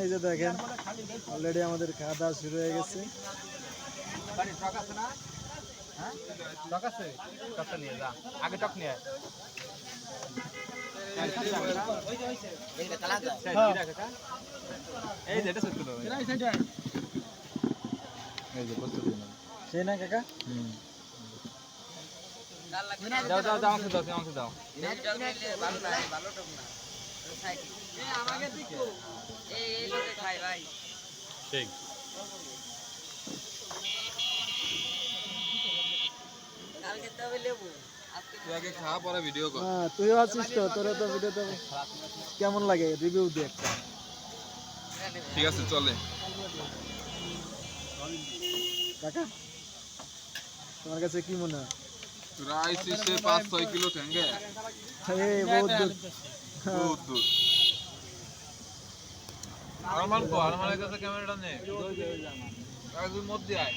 এই যে দেখেন অলরেডি আমাদের খাওয়া দাওয়া শুরু হয়ে গেছে। টক আছে টকটা নিয়ে যা। আগে টক নিয়ে আয়। এই যে এটা সত্যি তো এই যে প্রস্তুত সেই না কাকা? দাও দাও দাও আমাকে দাও আমাকে দাও। ঠিক তুই আগে খা পরে ভিডিও কর। হ্যাঁ তুইও আছিস তো তোরা তো ভিডিওতে কেমন লাগে? রিভিউ দে একটা। ঠিক আছে চলে। কাকা তোমার কাছে কি মনে হয়? রাইস পাঁচ ছয় কিলো ঠেঙ্গে। বহুত দূর। বহুত দূর। আমার কো আমার কাছে ক্যামেরাটা নে। মধ্যে আয়।